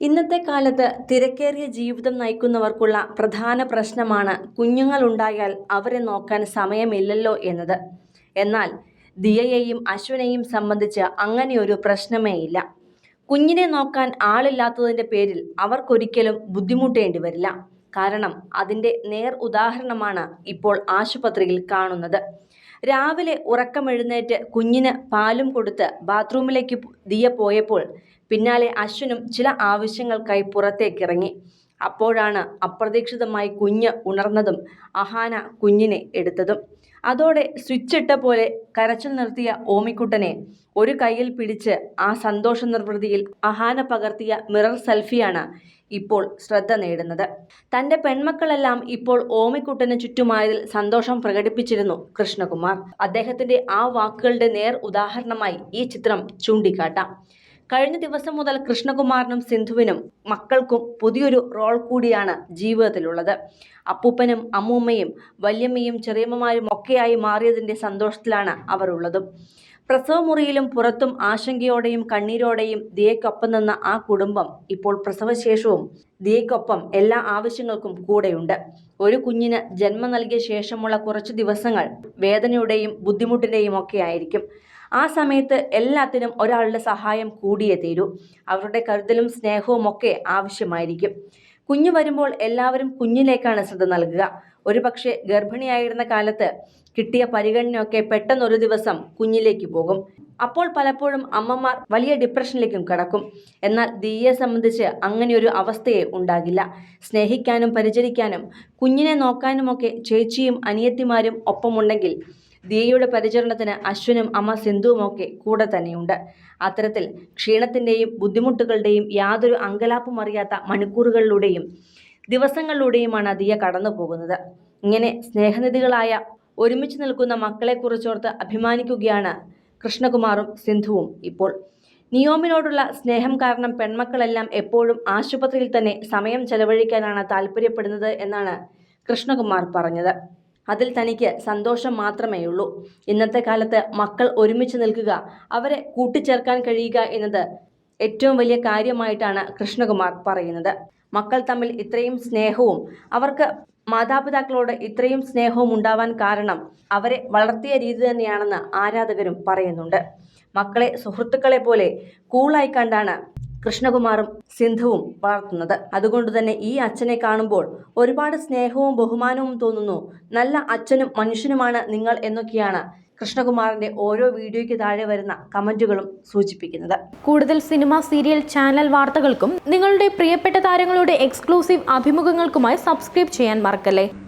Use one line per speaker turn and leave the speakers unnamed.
ഇന്നത്തെ കാലത്ത് തിരക്കേറിയ ജീവിതം നയിക്കുന്നവർക്കുള്ള പ്രധാന പ്രശ്നമാണ് കുഞ്ഞുങ്ങളുണ്ടായാൽ അവരെ നോക്കാൻ സമയമില്ലല്ലോ എന്നത്. എന്നാൽ ദിയയെയും അശ്വനെയും സംബന്ധിച്ച് അങ്ങനെയൊരു പ്രശ്നമേ ഇല്ല. കുഞ്ഞിനെ നോക്കാൻ ആളില്ലാത്തതിന്റെ പേരിൽ അവർക്കൊരിക്കലും ബുദ്ധിമുട്ടേണ്ടി വരില്ല. കാരണം അതിന്റെ നേർ ഉദാഹരണമാണ് ഇപ്പോൾ ആശുപത്രിയിൽ കാണുന്നത്. രാവിലെ ഉറക്കമെഴുന്നേറ്റ് കുഞ്ഞിന് പാലും കൊടുത്ത് ബാത്റൂമിലേക്ക് ദിയ പോയപ്പോൾ പിന്നാലെ അശ്വനും ചില ആവശ്യങ്ങൾക്കായി പുറത്തേക്കിറങ്ങി. അപ്പോഴാണ് അപ്രതീക്ഷിതമായി കുഞ്ഞ് ഉണർന്നതും അഹാന കുഞ്ഞിനെ എടുത്തതും. അതോടെ സ്വിച്ചിട്ട പോലെ കരച്ചിൽ നിർത്തിയ ഓമിക്കുട്ടനെ ഒരു കയ്യിൽ പിടിച്ച് ആ സന്തോഷ നിർവൃതിയിൽ അഹാന പകർത്തിയ മിറർ സെൽഫിയാണ് ഇപ്പോൾ ശ്രദ്ധ നേടുന്നത്. തന്റെ പെൺമക്കളെല്ലാം ഇപ്പോൾ ഓമിക്കുട്ടന് ചുറ്റുമായതിൽ സന്തോഷം പ്രകടിപ്പിച്ചിരുന്നു കൃഷ്ണകുമാർ. അദ്ദേഹത്തിന്റെ ആ വാക്കുകളുടെ നേർ ഉദാഹരണമായി ഈ ചിത്രം ചൂണ്ടിക്കാട്ടാം. കഴിഞ്ഞ ദിവസം മുതൽ കൃഷ്ണകുമാറിനും സിന്ധുവിനും മക്കൾക്കും പുതിയൊരു റോൾ കൂടിയാണ് ജീവിതത്തിലുള്ളത്. അപ്പൂപ്പനും അമ്മൂമ്മയും വല്യമ്മയും ചെറിയമ്മമാരും ഒക്കെയായി മാറിയതിന്റെ സന്തോഷത്തിലാണ് അവർ ഉള്ളതും. പ്രസവമുറിയിലും പുറത്തും ആശങ്കയോടെയും കണ്ണീരോടെയും ദിയയ്ക്കൊപ്പം നിന്ന ആ കുടുംബം ഇപ്പോൾ പ്രസവശേഷവും ദിയയ്ക്കൊപ്പം എല്ലാ ആവശ്യങ്ങൾക്കും കൂടെയുണ്ട്. ഒരു കുഞ്ഞിന് ജന്മം നൽകിയ ശേഷമുള്ള കുറച്ച് ദിവസങ്ങൾ വേദനയുടെയും ബുദ്ധിമുട്ടിന്റെയും ഒക്കെ ആയിരിക്കും. ആ സമയത്ത് എല്ലാത്തിനും ഒരാളുടെ സഹായം കൂടിയേ തീരൂ. അവരുടെ കരുതലും സ്നേഹവും ഒക്കെ ആവശ്യമായിരിക്കും. കുഞ്ഞ് വരുമ്പോൾ എല്ലാവരും കുഞ്ഞിലേക്കാണ് ശ്രദ്ധ നൽകുക. ഒരുപക്ഷെ ഗർഭിണിയായിരുന്ന കാലത്ത് കിട്ടിയ പരിഗണനയൊക്കെ പെട്ടെന്നൊരു ദിവസം കുഞ്ഞിലേക്ക് പോകും. അപ്പോൾ പലപ്പോഴും അമ്മമാർ വലിയ ഡിപ്രഷനിലേക്കും കടക്കും. എന്നാൽ ദിയെ സംബന്ധിച്ച് അങ്ങനെയൊരു അവസ്ഥയെ ഉണ്ടാകില്ല. സ്നേഹിക്കാനും പരിചരിക്കാനും കുഞ്ഞിനെ നോക്കാനുമൊക്കെ ചേച്ചിയും അനിയത്തിമാരും ഒപ്പമുണ്ടെങ്കിൽ ദിയയുടെ പരിചരണത്തിന് അശ്വനും അമ്മ സിന്ധുവുമൊക്കെ കൂടെ തന്നെയുണ്ട്. അത്തരത്തിൽ ക്ഷീണത്തിന്റെയും ബുദ്ധിമുട്ടുകളുടെയും യാതൊരു അങ്കലാപ്പും അറിയാത്ത മണിക്കൂറുകളിലൂടെയും ദിവസങ്ങളിലൂടെയുമാണ് ദിയ കടന്നു പോകുന്നത്. ഇങ്ങനെ സ്നേഹനിധികളായ ഒരുമിച്ച് നിൽക്കുന്ന മക്കളെക്കുറിച്ചോർത്ത് അഭിമാനിക്കുകയാണ് കൃഷ്ണകുമാറും സിന്ധുവും ഇപ്പോൾ. നിയോമിനോടുള്ള സ്നേഹം കാരണം പെൺമക്കളെല്ലാം എപ്പോഴും ആശുപത്രിയിൽ തന്നെ സമയം ചെലവഴിക്കാനാണ് താല്പര്യപ്പെടുന്നത് എന്നാണ് കൃഷ്ണകുമാർ പറഞ്ഞത്. അതിൽ തനിക്ക് സന്തോഷം മാത്രമേ ഉള്ളൂ ഇന്നത്തെ കാലത്ത് മക്കൾ ഒരുമിച്ച് നിൽക്കുക അവരെ കൂട്ടിച്ചേർക്കാൻ കഴിയുക എന്നത് ഏറ്റവും വലിയ കാര്യമായിട്ടാണ് കൃഷ്ണകുമാർ പറയുന്നത്. മക്കൾ തമ്മിൽ ഇത്രയും സ്നേഹവും അവർക്ക് മാതാപിതാക്കളോട് ഇത്രയും സ്നേഹവും ഉണ്ടാവാൻ കാരണം അവരെ വളർത്തിയ രീതി തന്നെയാണെന്ന് ആരാധകരും പറയുന്നുണ്ട്. മക്കളെ സുഹൃത്തുക്കളെ പോലെ കൂളായി കണ്ടാണ് കൃഷ്ണകുമാറും സിന്ധുവും വളർത്തുന്നത്. അതുകൊണ്ട് തന്നെ ഈ അച്ഛനെ കാണുമ്പോൾ ഒരുപാട് സ്നേഹവും ബഹുമാനവും തോന്നുന്നു. നല്ല അച്ഛനും മനുഷ്യനുമാണ് നിങ്ങൾ എന്നൊക്കെയാണ് കൃഷ്ണകുമാറിന്റെ ഓരോ വീഡിയോയ്ക്ക് താഴെ വരുന്ന കമന്റുകളും സൂചിപ്പിക്കുന്നത്.
കൂടുതൽ സിനിമ സീരിയൽ ചാനൽ വാർത്തകൾക്കും നിങ്ങളുടെ പ്രിയപ്പെട്ട താരങ്ങളുടെ എക്സ്ക്ലൂസീവ് അഭിമുഖങ്ങൾക്കുമായി സബ്സ്ക്രൈബ് ചെയ്യാൻ മറക്കല്ലേ?